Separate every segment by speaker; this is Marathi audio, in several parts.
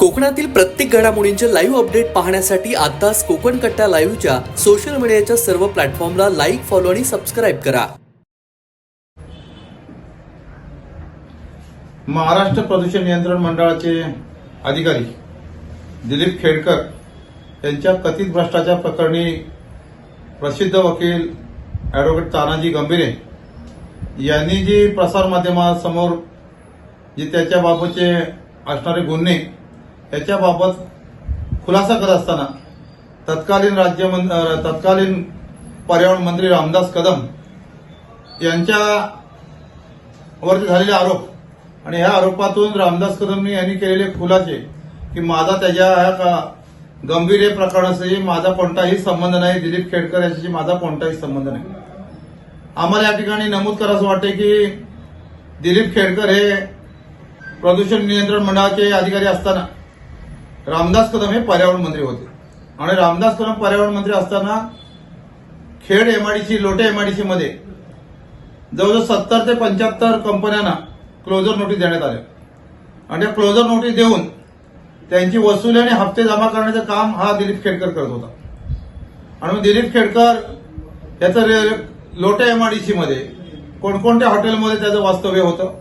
Speaker 1: कोकणातील प्रत्येक घडामोडींचे लाईव्ह अपडेट पाहण्यासाठी आताच कोकण कट्टा लाईव्हच्या सोशल मीडियाच्या सर्व प्लॅटफॉर्मला लाईक फॉलो आणि सबस्क्राईब करा.
Speaker 2: महाराष्ट्र प्रदूषण नियंत्रण मंडळाचे अधिकारी दिलीप खेडकर यांच्या कथित भ्रष्टाचार प्रकरणी प्रसिद्ध वकील ॲडव्होकेट तानाजी गंभीरे यांनी जी प्रसारमाध्यमासमोर जे त्याच्याबाबतचे असणारे गुन्हे याच्याबाबत खुलासा करत असताना तत्कालीन राज्यमं तत्कालीन पर्यावरण मंत्री रामदास कदम यांच्या वरती झालेले आरोप आणि ह्या आरोपातून रामदास कदम यांनी केलेले खुलासे की माझा त्याच्या ह्या का गंभीर हे प्रकरणाशी माझा कोणताही संबंध नाही दिलीप खेडकर याच्याशी माझा कोणताही संबंध नाही. आम्हाला या ठिकाणी नमूद करावं वाटते की दिलीप खेडकर हे प्रदूषण नियंत्रण मंडळाचे अधिकारी असताना रामदास कदम हे पर्यावरण मंत्री होते. आणि रामदास कदम पर्यावरण मंत्री असताना खेड एमआयडीसी लोटे एमआयडीसी मध्ये जवळजवळ सत्तर ते पंच्याहत्तर कंपन्यांना क्लोजर नोटीस देण्यात आल्या आणि त्या क्लोजर नोटीस देऊन त्यांची वसुली आणि हप्ते जमा करण्याचं काम हा दिलीप खेडकर करत होता. आणि मग दिलीप खेडकर याचं रे- लोटे एमआयडीसी मध्ये कोणकोणत्या हॉटेलमध्ये त्याचं वास्तव्य होतं?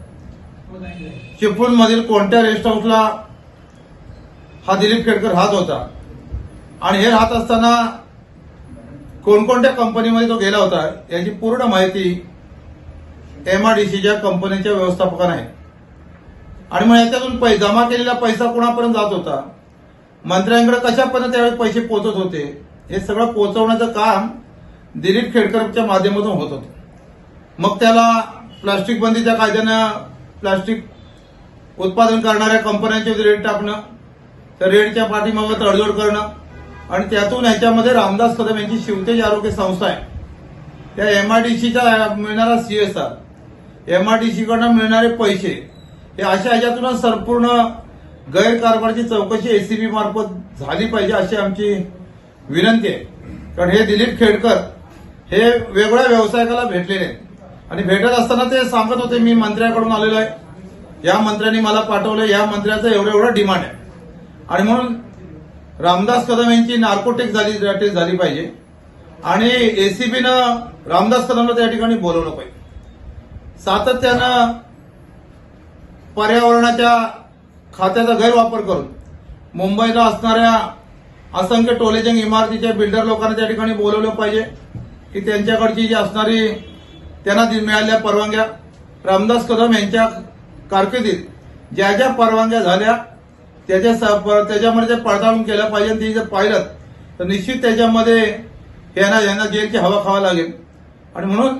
Speaker 2: चिपळूणमधील कोणत्या रेस्ट हाऊसला हा दिलीप खेडकर हात होता. आणि हे राहत असताना कोणकोणत्या कंपनीमध्ये तो गेला होता याची पूर्ण माहिती एमआरडीसीच्या कंपनीच्या व्यवस्थापकांना. आहे आणि मग याच्यातून पै जमा केलेला पैसा कोणापर्यंत जात होता? मंत्र्यांकडे कशा त्यावेळी पैसे पोहोचत होते? हे सगळं पोहोचवण्याचं काम दिलीप खेडकरच्या माध्यमातून होत होतं. मग त्याला प्लास्टिक बंदीच्या कायद्यानं प्लास्टिक उत्पादन करणाऱ्या कंपन्यांचे रेट टाकणं तर रेडच्या पाठीमागं तडजोड करणं आणि त्यातून ह्याच्यामध्ये रामदास कदम यांची शिवतेज आरोग्य संस्था आहे. त्या एमआरडीसीचा मिळणारा सीएसआर एमआरडीसीकडनं मिळणारे पैसे हे अशा ह्याच्यातूनच संपूर्ण गैरकारभाराची चौकशी एसीबी मार्फत झाली पाहिजे अशी आमची विनंती आहे. कारण हे दिलीप खेडकर हे वेगळ्या व्यावसायिकाला भेटलेले आहेत. आणि भेटत असताना ते सांगत होते मी मंत्र्याकडून आलेलो आहे. या मंत्र्यांनी मला पाठवलं या मंत्र्याचं एवढं एवढं डिमांड आहे. आणि म्हणून रामदास कदम यांची नार्कोटेक झाली टेस्ट झाली पाहिजे. आणि एसीबीनं रामदास कदमला त्या ठिकाणी बोलवलं पाहिजे. सातत्यानं पर्यावरणाच्या खात्याचा गैरवापर करून मुंबईला असणाऱ्या असंख्य टोलेजंग इमारतीच्या बिल्डर लोकांना त्या ठिकाणी बोलवलं पाहिजे की त्यांच्याकडची जी असणारी त्यांना मिळालेल्या परवानग्या. रामदास कदम यांच्या कारकिर्दीत ज्या ज्या परवानग्या झाल्या त्याच्या प- त्याच्यामध्ये जर पडताळून केलं पाहिजे आणि जर पाहिलं तर निश्चित त्याच्यामध्ये यांना यांना जेलची हवा खावा लागेल. आणि म्हणून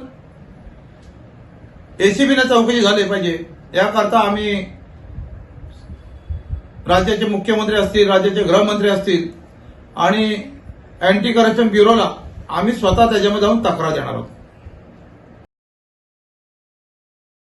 Speaker 2: एसीबीनं चौकशी झाली पाहिजे. याकरता आम्ही राज्याचे मुख्यमंत्री असतील राज्याचे गृहमंत्री असतील आणि अँटी करप्शन ब्युरोला आम्ही स्वतः त्याच्यामध्ये जाऊन तक्रार देणार आहोत.